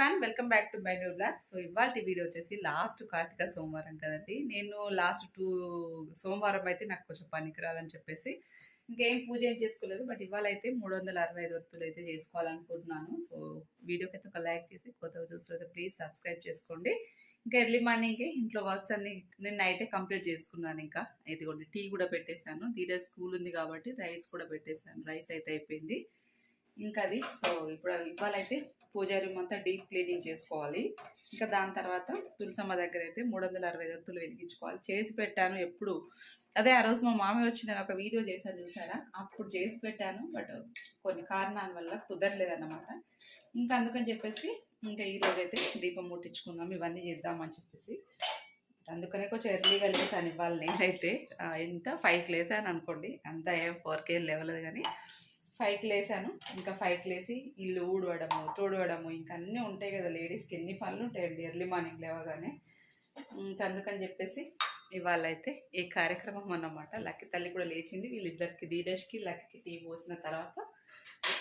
One welcome back to my new blog. So ఇవాళ video వచ్చేసి last Karthika సోమవారం కదండి. నేను లాస్ట్ టూ సోమవారం అయితే నాకు కొంచెం పనికిరాదని చెప్పేసి ఇంకేం పూజ ఏం చేసుకోలేదు. బట్ ఇవాళ అయితే మూడు వందల అరవై ఐదు వత్తులు అయితే చేసుకోవాలనుకుంటున్నాను. సో వీడియోకి అయితే ఒక లైక్ చేసి కొత్తగా చూస్తుంటే ప్లీజ్ సబ్స్క్రైబ్ చేసుకోండి. ఇంకా ఎర్లీ మార్నింగ్ ఇంట్లో వర్క్స్ అన్ని నేను నైటే కంప్లీట్ చేసుకున్నాను ఇంకా. ఇదిగోండి టీ కూడా పెట్టేశాను. ధీరజ్ స్కూల్ ఉంది కాబట్టి రైస్ కూడా పెట్టేశాను. రైస్ అయితే అయిపోయింది. ఇంకా అది సో ఇప్పుడు ఇవ్వాలైతే పూజా రూమ్ అంతా డీప్ క్లీనింగ్ చేసుకోవాలి. ఇంకా దాని తర్వాత తులసమ్మ దగ్గర అయితే మూడు వందల అరవై దత్తులు వెలిగించుకోవాలి. చేసి పెట్టాను ఎప్పుడు. అదే ఆ రోజు మా మామయ్య వచ్చి నేను ఒక వీడియో చేశాను చూసారా? అప్పుడు చేసి పెట్టాను బట్ కొన్ని కారణాల వల్ల కుదరలేదన్నమాట. ఇంకా అందుకని చెప్పేసి ఇంకా ఈరోజు అయితే దీపం ముట్టించుకుందాం ఇవన్నీ చేద్దామని చెప్పేసి. అందుకనే కొంచెం ఎర్లీగా లేసాను ఇవ్వాలి నేనైతే. ఎంత? ఎంత ఫైవ్కి లేసాను అనుకోండి. అంత ఏం ఫోర్కి ఏం లేవలేదు కానీ. ఫైవ్కి లేసాను ఇంకా ఫైవ్కి లేసి ఇల్లు ఊడవడము తోడవడము ఇంకా అన్నీ ఉంటాయి కదా లేడీస్కి. ఎన్ని పనులు ఉంటాయండి ఎర్లీ మార్నింగ్ లేవగానే. ఇంకా అందుకని చెప్పేసి ఇవాళ అయితే ఈ కార్యక్రమం అన్నమాట. లక్కి తల్లి కూడా లేచింది. వీళ్ళిద్దరికి ధీరజ్కి లక్కి టీ పోసిన తర్వాత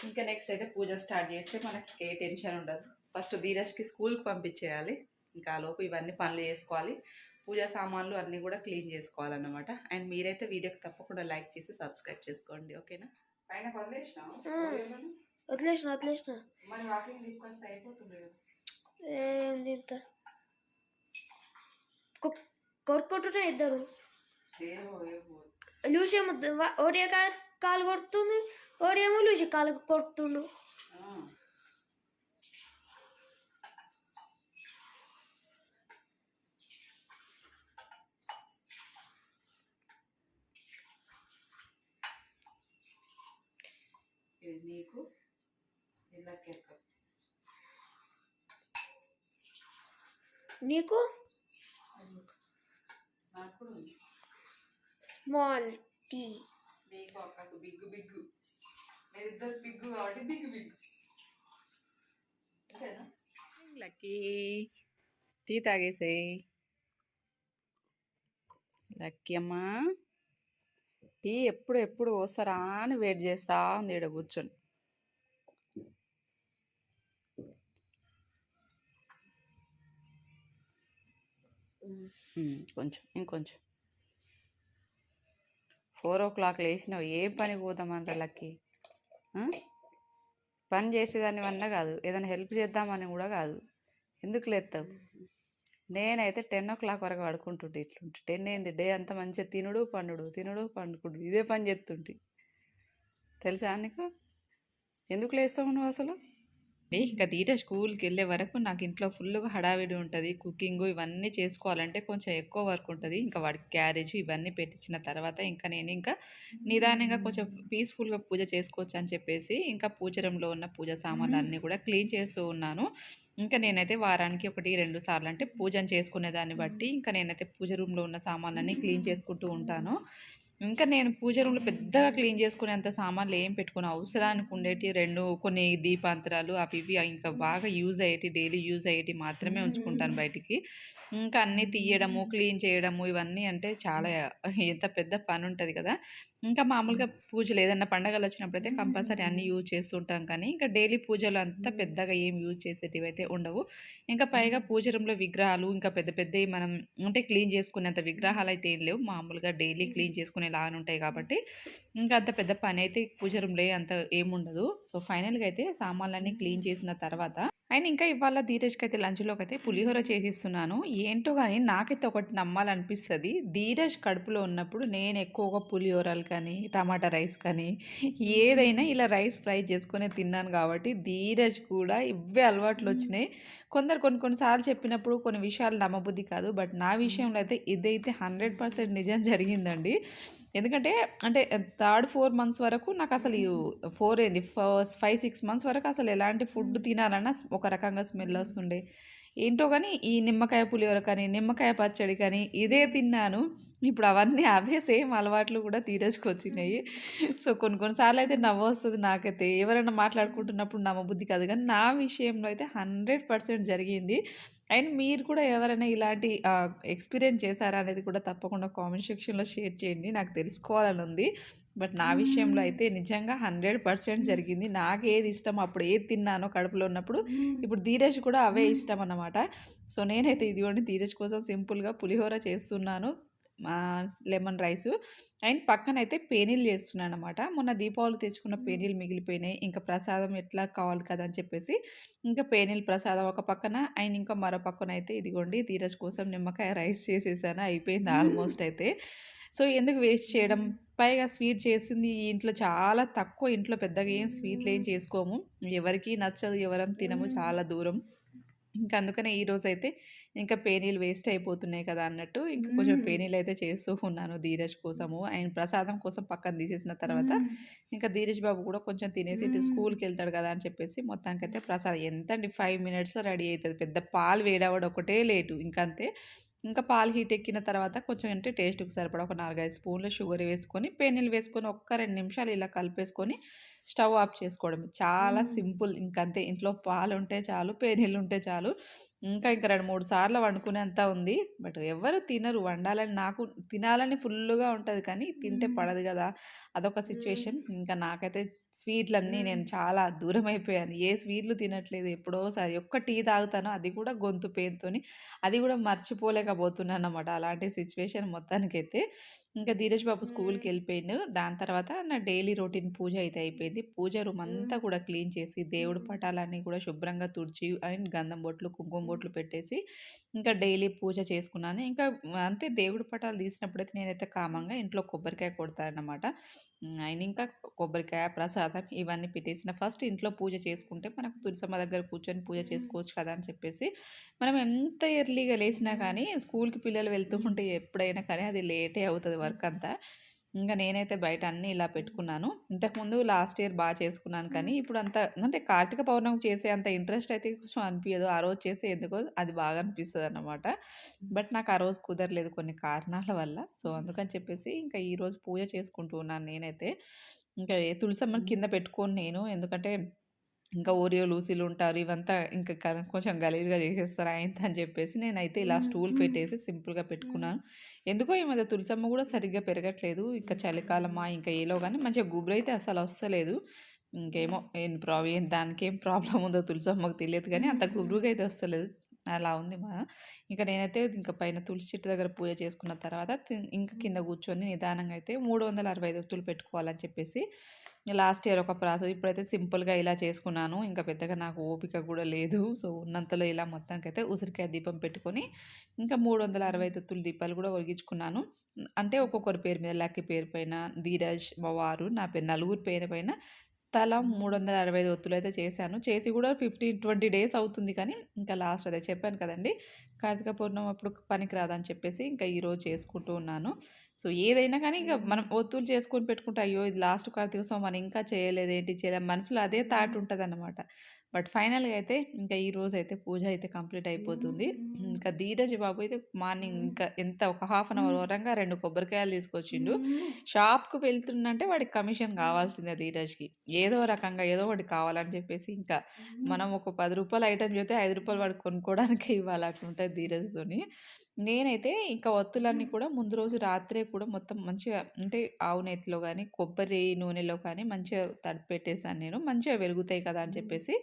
ఇంకా నెక్స్ట్ అయితే పూజ స్టార్ట్ చేస్తే మనకి ఏ టెన్షన్ ఉండదు. ఫస్ట్ ధీరజ్కి స్కూల్కి పంపించేయాలి. ఇంకా ఆలోపు లోపు ఇవన్నీ పనులు చేసుకోవాలి. పూజా సామాన్లు అన్నీ కూడా క్లీన్ చేసుకోవాలన్నమాట. అండ్ మీరైతే వీడియోకి తప్పకుండా లైక్ చేసి సబ్స్క్రైబ్ చేసుకోండి. ఓకేనా? పైన. వదిలేసిన? వదిలేసిన ఏం చెప్తా కొట్టుకుంటున్నా ఇద్దరు. లూసేమో ఒకటి కాలు కొడుతుంది ఒకటేమో లూసి కాలు కొడుతుండు ఆ. ఇది నీకు నీకు? Small tea. నీకు అక్కకు బిగ్గు బిగ్గు. మీరిద్దరు బిగ్గు కాబట్టి బిగ్గు బిగ్గు. అంతేనా లక్కీ. టీ తాగేసేయి. లక్కీ అమ్మా. టీ ఎప్పుడు ఎప్పుడు వస్తారా అని వెయిట్ చేస్తా ఉంది ఇక్కడ కూర్చొని. కొంచెం ఇంకొంచెం. ఫోర్ ఓ క్లాక్ లేచినావు ఏ పని పోదామంటారు లక్కీ? పని చేసేదాని వల్ల కాదు ఏదైనా హెల్ప్ చేద్దామని కూడా కాదు. ఎందుకు లేస్తావు నేనైతే టెన్ ఓ క్లాక్ వరకు పడుకుంటుంటే ఇట్లుంటే. టెన్ ఏంది డే అంతా మంచిగా తినుడు పండుడు తినుడు పండుకుంటు ఇదే పని చేస్తుంటే. తెలుసా నీకు? ఎందుకు లేస్తావు నువ్వు అసలు? ఇంకా తీట స్కూల్కి వెళ్ళే వరకు నాకు ఇంట్లో ఫుల్గా హడావిడి ఉంటుంది. కుకింగ్ ఇవన్నీ చేసుకోవాలంటే కొంచెం ఎక్కువ వర్క్ ఉంటుంది. ఇంకా వాడికి క్యారేజ్ ఇవన్నీ పెట్టించిన తర్వాత ఇంకా నేను ఇంకా నిదానంగా కొంచెం పీస్ఫుల్గా పూజ చేసుకోవచ్చు అని చెప్పేసి ఇంకా పూజరంలో ఉన్న పూజ సామాన్లు అన్నీ కూడా క్లీన్ చేస్తూ ఉన్నాను. ఇంకా నేనైతే వారానికి ఒకటి రెండు సార్లు అంటే పూజను చేసుకునే దాన్ని బట్టి ఇంకా నేనైతే పూజ రూమ్లో ఉన్న సామాన్లన్నీ క్లీన్ చేసుకుంటూ ఉంటాను. ఇంకా నేను పూజ రూమ్లో పెద్దగా క్లీన్ చేసుకునేంత సామాన్లు ఏం పెట్టుకుని. అవసరానికి ఉండేటి రెండు కొన్ని దీపాంతరాలు అవి ఇవి ఇంకా బాగా యూజ్ అయ్యేటి డైలీ యూజ్ అయ్యేటి మాత్రమే ఉంచుకుంటాను బయటికి. ఇంకా అన్నీ తీయడము క్లీన్ చేయడము ఇవన్నీ అంటే చాలా ఎంత పెద్ద పని ఉంటుంది కదా! ఇంకా మామూలుగా పూజలు ఏదైనా పండగలు వచ్చినప్పుడు అయితే కంపల్సరీ అన్నీ యూజ్ చేస్తుంటాం కానీ ఇంకా డైలీ పూజలు అంతా పెద్దగా ఏం యూజ్ చేసేటివి అయితే ఉండవు. ఇంకా పైగా పూజ రూమ్లో విగ్రహాలు ఇంకా పెద్ద పెద్దవి మనం అంటే క్లీన్ చేసుకునేంత విగ్రహాలు అయితే ఏం లేవు. మామూలుగా డైలీ క్లీన్ చేసుకునే లాగానే ఉంటాయి కాబట్టి ఇంకా అంత పెద్ద పని అయితే పూజ రూమ్లో అంత ఏముండదు. సో ఫైనల్గా అయితే సామాన్లన్నీ క్లీన్ చేసిన తర్వాత అండ్ ఇంకా ఇవాళ ధీరజ్కి అయితే లంచ్లోకి అయితే పులిహోర చేసిస్తున్నాను. ఏంటో కానీ నాకైతే ఒకటి నమ్మాలనిపిస్తుంది. ధీరజ్ కడుపులో ఉన్నప్పుడు నేను ఎక్కువగా పులిహోరలు కానీ టమాటా రైస్ కానీ ఏదైనా ఇలా రైస్ ఫ్రై చేసుకొని తిన్నాను కాబట్టి ధీరజ్ కూడా ఇవే అలవాట్లు వచ్చినాయి. కొందరు కొన్ని కొన్నిసార్లు చెప్పినప్పుడు కొన్ని విషయాలు నమ్మబుద్ధి కాదు. బట్ నా విషయంలో అయితే ఇదైతే హండ్రెడ్ పర్సెంట్ నిజం జరిగిందండి. ఎందుకంటే అంటే థర్డ్ ఫోర్ మంత్స్ వరకు నాకు అసలు ఫోర్ ఏంది ఫస్ట్ ఫైవ్ సిక్స్ మంత్స్ వరకు అసలు ఎలాంటి ఫుడ్ తినాలన్నా ఒక రకంగా స్మెల్ వస్తుండే. ఏంటో కానీ ఈ నిమ్మకాయ పులిహోర కానీ నిమ్మకాయ పచ్చడి కానీ ఇదే తిన్నాను. ఇప్పుడు అవన్నీ అవే సేమ్ అలవాట్లు కూడా తీరేసుకొచ్చినాయి. సో కొన్ని కొన్నిసార్లు అయితే నవ్వు వస్తుంది నాకైతే. ఎవరైనా మాట్లాడుకుంటున్నప్పుడు నమ్మబుద్ధి కాదు. కానీ నా విషయంలో అయితే హండ్రెడ్ పర్సెంట్ జరిగింది. అండ్ మీరు కూడా ఎవరైనా ఇలాంటి ఎక్స్పీరియన్స్ చేశారా అనేది కూడా తప్పకుండా కామెంట్ సెక్షన్లో షేర్ చేయండి. నాకు తెలుసుకోవాలని ఉంది. బట్ నా విషయంలో అయితే నిజంగా హండ్రెడ్ పర్సెంట్ జరిగింది. నాకు ఏది ఇష్టం అప్పుడు ఏది తిన్నానో కడుపులో ఉన్నప్పుడు ఇప్పుడు ధీరజ్ కూడా అవే ఇష్టం అన్నమాట. సో నేనైతే ఇదిగోండి ధీరజ్ కోసం సింపుల్గా పులిహోర చేస్తున్నాను. Lemon rice. అండ్ పక్కన అయితే పేనీలు చేస్తున్నాను అనమాట మొన్న దీపావళి తెచ్చుకున్న పేనీలు మిగిలిపోయినాయి. ఇంకా ప్రసాదం ఎట్లా కావాలి కదా అని చెప్పేసి ఇంకా పేనీలు ప్రసాదం ఒక పక్కన అండ్ ఇంకా మరో పక్కన అయితే ఇదిగోండి ధీరజ్ కోసం నిమ్మకాయ రైస్ చేసేసాను. అయిపోయింది ఆల్మోస్ట్ అయితే. సో ఎందుకు వేస్ట్ చేయడం? పైగా స్వీట్ చేసింది ఈ ఇంట్లో చాలా తక్కువ ఇంట్లో పెద్దగా ఏం స్వీట్లు ఏం చేసుకోము. ఎవరికి నచ్చదు ఎవరం తినము చాలా దూరం. ఇంకా అందుకనే ఈ రోజు అయితే ఇంకా పేనీలు వేస్ట్ అయిపోతున్నాయి కదా అన్నట్టు ఇంకా కొంచెం పేనీలు అయితే చేస్తూ ఉన్నాను ధీరజ్ కోసము అండ్ ప్రసాదం కోసం పక్కన తీసేసిన తర్వాత ఇంకా ధీరజ్ బాబు కూడా కొంచెం తినేసి స్కూల్కి వెళ్తాడు కదా అని చెప్పేసి మొత్తానికైతే ప్రసాదం ఎంత అండి ఫైవ్ మినిట్స్లో రెడీ అవుతుంది పెద్ద పాలు వేడవడం ఒకటే లేటు ఇంకా అంతే. ఇంకా పాలు హీట్ ఎక్కిన తర్వాత కొంచెం అంటే టేస్ట్కి సరిపడా ఒక నాలుగైదు స్పూన్లు షుగర్ వేసుకొని పేనీలు వేసుకొని ఒక్క రెండు నిమిషాలు ఇలా కలిపేసుకొని స్టవ్ ఆఫ్ చేసుకోవడం చాలా సింపుల్. ఇంకంతే. ఇంట్లో పాలు ఉంటే చాలు పేనీళ్ళు ఉంటే చాలు. ఇంకా ఇంకా రెండు మూడు సార్లు వండుకునేంత ఉంది. బట్ ఎవరు తినరు. వండాలని నాకు తినాలని ఫుల్గా ఉంటుంది కానీ తింటే పడదు కదా. అదొక సిచ్యువేషన్. ఇంకా నాకైతే స్వీట్లన్నీ నేను చాలా దూరం అయిపోయాను ఏ స్వీట్లు తినట్లేదు. ఎప్పుడోసారి ఒక్క టీ తాగుతాను అది కూడా గొంతు పెయిన్తోని అది కూడా మర్చిపోలేకపోతున్నాను అన్నమాట అలాంటి సిచ్యువేషన్ మొత్తానికైతే. ఇంకా ధీరజ్ బాబు స్కూల్కి వెళ్ళిపోయిండు దాని తర్వాత నా డైలీ రొటీన్ పూజ అయితే అయిపోయింది. పూజ రూమ్ అంతా కూడా క్లీన్ చేసి దేవుడి పటాలన్నీ కూడా శుభ్రంగా తుడిచి అండ్ గంధం బొట్లు కుంకుమ బొట్లు పెట్టేసి ఇంకా డైలీ పూజ చేసుకున్నాను. ఇంకా అంటే దేవుడి పటాలు తీసినప్పుడైతే నేనైతే కామంగా ఇంట్లో కొబ్బరికాయ కొడతానన్నమాట. ఆయన ఇంకా కొబ్బరికాయ ప్రసాదం ఇవన్నీ పెట్టేసిన ఫస్ట్ ఇంట్లో పూజ చేసుకుంటే మనకు తులసమ్మ దగ్గర కూర్చొని పూజ చేసుకోవచ్చు కదా అని చెప్పేసి మనం ఎంత ఎర్లీగా లేసినా కానీ స్కూల్కి పిల్లలు వెళ్తూ ఉంటే ఎప్పుడైనా కానీ అది లేటే అవుతుంది వర్క్ అంతా. ఇంకా నేనైతే బయట అన్నీ ఇలా పెట్టుకున్నాను. ఇంతకుముందు లాస్ట్ ఇయర్ బాగా చేసుకున్నాను కానీ ఇప్పుడు అంత అంటే కార్తీక పౌర్ణమి చేసే అంత ఇంట్రెస్ట్ అయితే కొంచెం అనిపించదు ఆ రోజు చేస్తే ఎందుకో అది బాగా అనిపిస్తుంది అన్నమాట. బట్ నాకు ఆ రోజు కుదరలేదు కొన్ని కారణాల వల్ల. సో అందుకని చెప్పేసి ఇంకా ఈ రోజు పూజ చేసుకుంటూ ఉన్నాను నేనైతే. ఇంకా తులసమ్మని కింద పెట్టుకోను నేను. ఎందుకంటే ఇంకా ఓరియో లూసీలు ఉంటారు. ఇవంతా ఇంకా కొంచెం గలీజ్గా చేసేస్తారు అయింది అని చెప్పేసి నేనైతే ఇలా స్టూల్ పెట్టేసి సింపుల్గా పెట్టుకున్నాను. ఎందుకో ఈ మధ్య తులసమ్మ కూడా సరిగ్గా పెరగట్లేదు. ఇంకా చలికాలమా ఇంకా ఏలో కానీ మంచిగా గుబురైతే అసలు వస్తలేదు. ఇంకేమో ఏం ప్రాబ్లం ఏం దానికి ఏం ప్రాబ్లం ఉందో తులసమ్మకు తెలియదు కానీ అంత గుబురుగా అయితే వస్తలేదు. అలా ఉంది మా. ఇంకా నేనైతే ఇంకా పైన తులసి చెట్టు దగ్గర పూజ చేసుకున్న తర్వాత ఇంకా కింద కూర్చొని నిదానంగా అయితే మూడు వందల అరవై ఐదు ఒత్తులు పెట్టుకోవాలని చెప్పేసి లాస్ట్ ఇయర్ ఒక ప్రాసెస్ ఇప్పుడైతే సింపుల్గా ఇలా చేసుకున్నాను. ఇంకా పెద్దగా నాకు ఓపిక కూడా లేదు. సో ఉన్నంతలో ఇలా మొత్తానికి అయితే ఉసిరికాయ దీపం పెట్టుకొని ఇంకా మూడు వందల అరవై ఐదు ఒత్తుల దీపాలు కూడా వెలిగించుకున్నాను. అంటే ఒక్కొక్కరి పేరు మీద లక్కీ పేరు పైన ధీరజ్ మా వారు నా పేరు నలుగురు పేరు పైన తల మూడు వందల అరవై ఐదు ఒత్తులు అయితే చేశాను. చేసి కూడా ఫిఫ్టీన్ ట్వంటీ డేస్ అవుతుంది కానీ ఇంకా లాస్ట్ అదే చెప్పాను కదండి. కార్తీక పౌర్ణమి అప్పుడు పనికి రాదని చెప్పేసి ఇంకా ఈరోజు చేసుకుంటూ ఉన్నాను. సో ఏదైనా కానీ ఇంకా మనం ఒత్తులు చేసుకొని పెట్టుకుంటే అయ్యో ఇది లాస్ట్ కార్తీక సోమవారం ఇంకా చేయలేదు ఏంటి చేయలేదు మనసులో అదే థాట్ ఉంటుంది అనమాట బట్ ఫైనల్గా అయితే ఇంకా ఈ రోజు అయితే పూజ అయితే కంప్లీట్ అయిపోతుంది. ఇంకా ధీరజ్ బాబు అయితే మార్నింగ్ ఇంకా ఎంత ఒక హాఫ్ అన్ అవర్ వరంగా రెండు కొబ్బరికాయలు తీసుకొచ్చిండు. షాప్కి వెళ్తుండంటే వాడికి కమిషన్ కావాల్సిందే ధీరజ్కి. ఏదో రకంగా ఏదో ఒకటి కావాలని చెప్పేసి ఇంకా మనం ఒక పది రూపాయలు ఐటమ్ చేస్తే ఐదు రూపాయలు వాడికి కొనుక్కోవడానికి ఇవ్వాలి అట్లుంటుంది ధీరజ్తోని. నేనైతే ఇంకా ఒత్తులన్నీ కూడా ముందు రోజు రాత్రే కూడా మొత్తం మంచిగా అంటే ఆవు నెత్తిలో కానీ కొబ్బరి నూనెలో కానీ మంచిగా తడిపి పెట్టేసాను నేను. మంచిగా వెలుగుతాయి కదా అని చెప్పేసి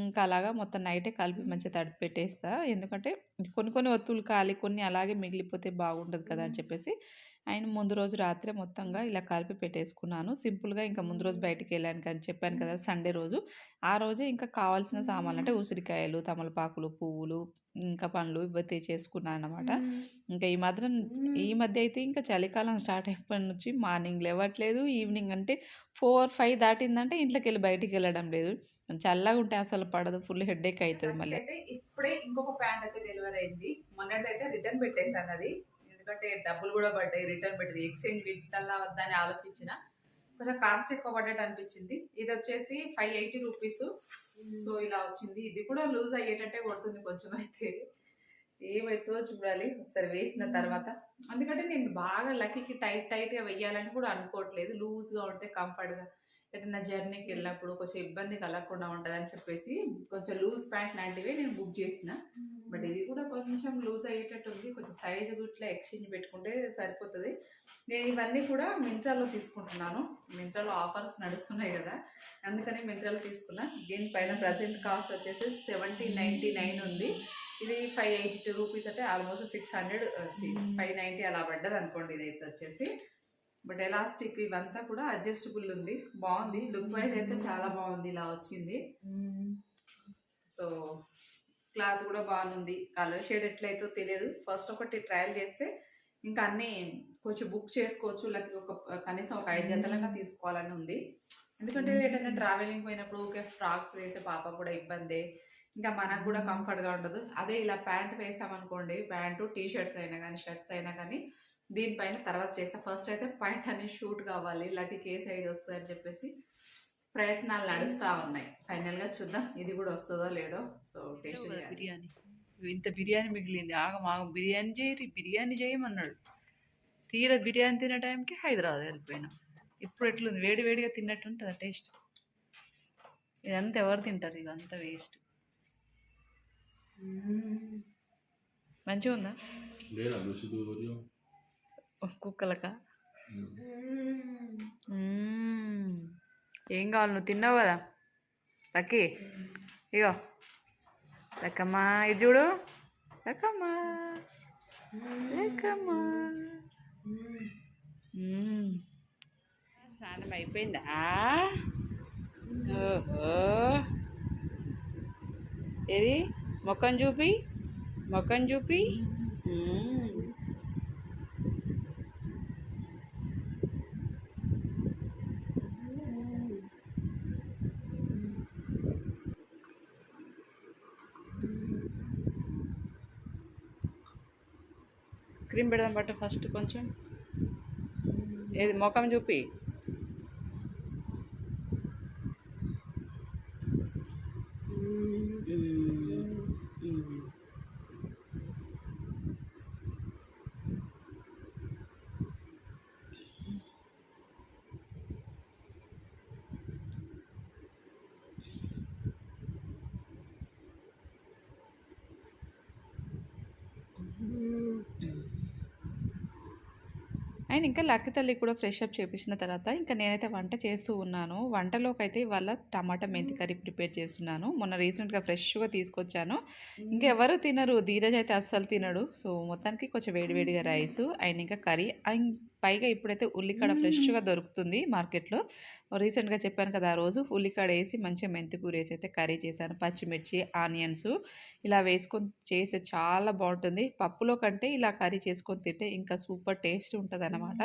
ఇంకా అలాగా మొత్తం నైటే కలిపి మంచిగా తడిపి పెట్టేస్తా ఎందుకంటే కొన్ని కొన్ని ఒత్తులు కాలి కొన్ని అలాగే మిగిలిపోతే బాగుండదు కదా అని చెప్పేసి అండ్ ముందు రోజు రాత్రే మొత్తంగా ఇలా కలిపి పెట్టేసుకున్నాను. సింపుల్గా ఇంకా ముందు రోజు బయటికి వెళ్ళాను కానీ చెప్పాను కదా సండే రోజు. ఆ రోజే ఇంకా కావాల్సిన సామాన్లు అంటే ఉసిరికాయలు తమలపాకులు పువ్వులు ఇంకా పండ్లు ఇవి తెచ్చేసుకున్నాను అనమాట ఇంకా ఈ మాత్రం ఈ మధ్య అయితే ఇంకా చలికాలం స్టార్ట్ అయిపోయిన నుంచి మార్నింగ్ లేవట్లేదు ఈవినింగ్ అంటే ఫోర్ ఫైవ్ దాటిందంటే ఇంట్లోకి వెళ్ళి బయటికి వెళ్ళడం లేదు. చల్లగా ఉంటే అసలు పడదు ఫుల్ హెడ్ఏక్ అవుతుంది మళ్ళీ. అయితే ఇప్పుడే ఇంకొక ప్యాంట్ అయితే డెలివరీ అయింది. మొన్నటి అయితే రిటర్న్ పెట్టేశాను అది. ఎందుకంటే డబ్బులు కూడా పడ్డాయి రిటర్న్ పెట్టింది ఎక్స్చేంజ్ పెట్టాలా వద్దా అని ఆలోచించిన కొంచెం కాస్ట్ ఎక్కువ పడ్డట్టు అనిపించింది. ఇది వచ్చేసి ఫైవ్ ఎయిటీ రూపీస్ సో ఇలా వచ్చింది. ఇది కూడా లూజ్ అయ్యేటట్టే కొడుతుంది కొంచెం అయితే. ఏమైతుందో చూడాలి. ఒకసారి వేసిన తర్వాత. ఎందుకంటే నేను బాగా లక్కీకి టైట్ టైట్గా వెయ్యాలని కూడా అనుకోవట్లేదు. లూజ్గా ఉంటే కంఫర్ట్గా ఎటన్నా జర్నీకి వెళ్ళినప్పుడు కొంచెం ఇబ్బంది కలగకుండా ఉంటుందని చెప్పేసి కొంచెం లూజ్ ప్యాంట్ లాంటివి నేను బుక్ చేసిన. బట్ ఇది కూడా కొంచెం లూజ్ అయ్యేటట్టు ఉంది. కొంచెం సైజ్ ఇట్లా ఎక్స్చేంజ్ పెట్టుకుంటే సరిపోతుంది. నేను ఇవన్నీ కూడా మింత్రాలో తీసుకుంటున్నాను. మింత్రాలో ఆఫర్స్ నడుస్తున్నాయి కదా. అందుకని మింత్రాలో తీసుకున్నా. దీనిపైన ప్రజెంట్ కాస్ట్ వచ్చేసి సెవెంటీ నైంటీ నైన్ ఉంది. ఇది ఫైవ్ ఎయిటీ టూ రూపీస్ అంటే almost six hundred five ninety అలా పడ్డది అనుకోండి ఇది వచ్చేసి. బట్ ఎలాస్టిక్ ఇవంతా కూడా అడ్జస్టబుల్ ఉంది. బాగుంది. లుక్ వైజ్ అయితే చాలా బాగుంది. ఇలా వచ్చింది. సో క్లాత్ కూడా బాగుంది. కలర్ షేడ్ ఎట్లయితే తెలియదు. ఫస్ట్ ఒకటి ట్రయల్ చేస్తే ఇంకా అన్నీ కొంచెం బుక్ చేసుకోవచ్చు. లేకపోతే ఒక కనీసం ఒక ఐదు జతలన్నా తీసుకోవాలని ఉంది. ఎందుకంటే ఏదైనా ట్రావెలింగ్ పోయినప్పుడు ఊకే ఫ్రాక్స్ వేసే పాప కూడా ఇబ్బంది. ఇంకా మనకు కూడా కంఫర్ట్గా ఉండదు. అదే ఇలా ప్యాంట్ వేసామనుకోండి ప్యాంటు టీ షర్ట్స్ అయినా కానీ షర్ట్స్ అయినా కానీ దీనిపైన తర్వాత చేసా ఫస్ట్ అయితే ప్యాంట్ అనేది షూట్ కావాలి లకి ఏ సైజ్ వస్తుంది అని చెప్పేసి ప్రయత్నాలు నడుస్తూ ఉన్నాయి. ఫైనల్గా చూద్దాం ఇది కూడా వస్తుందో లేదో. So taste biryani. ఇంత బిర్యానీ మిగిలింది. ఆగం ఆగం బిర్యానీ చేయరి బిర్యానీ చేయమన్నాడు. తీర బిర్యానీ తినే టైంకి హైదరాబాద్ వెళ్ళిపోయినాం. ఇప్పుడు ఎట్లుంది? వేడి వేడిగా తిన్నట్టు ఉంటుంది టేస్ట్ ఇదంతా ఎవరు తింటారు? ఇక అంతా వేస్ట్ మంచిగా ఉందా కుక్కలక. ఏం కావాలి? నువ్వు తిన్నావు కదా? లక్కీ ఇగో. లక్కమ్మా ఇది చూడు. లక్కమ్మా. లక్కమ్మా. మ్మ్. స్నానం అయిపోయిందా? ఓహో. ఏది? మొక్కను చూపి? మొక్కను చూపి? క్రీమ్ పెడదాం బట్ట ఫస్ట్ కొంచెం. ఏది మొఖం చూపి. అండ్ ఇంకా లక్కి తల్లి కూడా ఫ్రెష్ అప్ చేపించిన తర్వాత ఇంకా నేనైతే వంట చేస్తూ ఉన్నాను. వంటలోకి అయితే ఇవాళ టమాటా మెంతి కర్రీ ప్రిపేర్ చేస్తున్నాను. మొన్న రీసెంట్గా ఫ్రెష్గా తీసుకొచ్చాను. ఇంకా ఎవరు తినరు. ధీరజ్ అయితే అస్సలు తినడు. సో మొత్తానికి కొంచెం వేడివేడిగా రైస్ అండ్ ఇంకా కర్రీ. అండ్ పైగా ఇప్పుడైతే ఉల్లికాడ ఫ్రెష్గా దొరుకుతుంది మార్కెట్లో. రీసెంట్గా చెప్పాను కదా! ఆ రోజు ఉల్లికాడ వేసి మంచిగా మెంతి కూర వేసి అయితే కర్రీ చేశాను. పచ్చిమిర్చి ఆనియన్స్ ఇలా వేసుకొని చేస్తే చాలా బాగుంటుంది పప్పులో కంటే ఇలా కర్రీ చేసుకొని తింటే ఇంకా సూపర్ టేస్ట్ ఉంటుంది అనమాట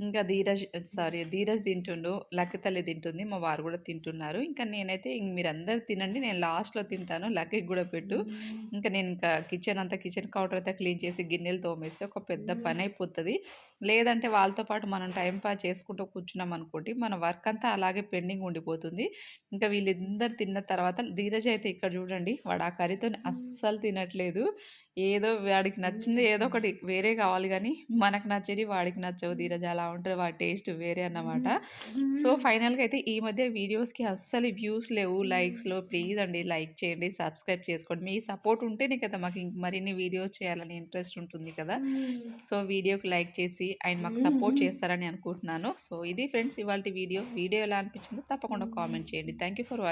ఇంకా ధీరజ్ సారీ ధీరజ్ తింటుండు లక్కీ తల్లి తింటుంది మా వారు కూడా తింటున్నారు. ఇంకా నేనైతే ఇంక మీరు అందరు తినండి నేను లాస్ట్లో తింటాను లక్కీకి కూడా పెట్టు. ఇంకా నేను ఇంకా కిచెన్ అంతా కిచెన్ కౌంటర్ అంతా క్లీన్ చేసి గిన్నెలు తోమేస్తే ఒక పెద్ద పని అయిపోతుంది లేదంటే వాళ్ళతో పాటు మనం టైం పాస్ చేసుకుంటూ కూర్చున్నాం అనుకోండి మన వర్క్ అంతా అలాగే పెండింగ్ ఉండిపోతుంది. ఇంకా వీళ్ళందరు తిన్న తర్వాత ధీరజ్ అయితే ఇక్కడ చూడండి వాడు ఆ కర్రీతో అస్సలు తినట్లేదు. ఏదో వాడికి నచ్చింది ఏదో ఒకటి వేరే కావాలి కానీ మనకు నచ్చేది వాడికి నచ్చవు ధీరజ్ అలా ఉంటుంది వాడి టేస్ట్ వేరే అన్నమాట. సో ఫైనల్గా అయితే ఈ మధ్య వీడియోస్కి అస్సలు వ్యూస్ లేవు. లైక్స్లో ప్లీజ్ అండి లైక్ చేయండి సబ్స్క్రైబ్ చేసుకోండి. మీ సపోర్ట్ ఉంటేనే కదా మాకు ఇంక మరిన్ని వీడియోస్ చేయాలని ఇంట్రెస్ట్ ఉంటుంది కదా. సో వీడియోకి లైక్ చేసి అండ్ మాకు సపోర్ట్ చేస్తారని అనుకుంటున్నాను. సో ఇది ఫ్రెండ్స్ ఇవాళ వీడియో. వీడియో ఎలా అనిపించిందో తప్పకుండా కామెంట్ చేయండి. Thank you for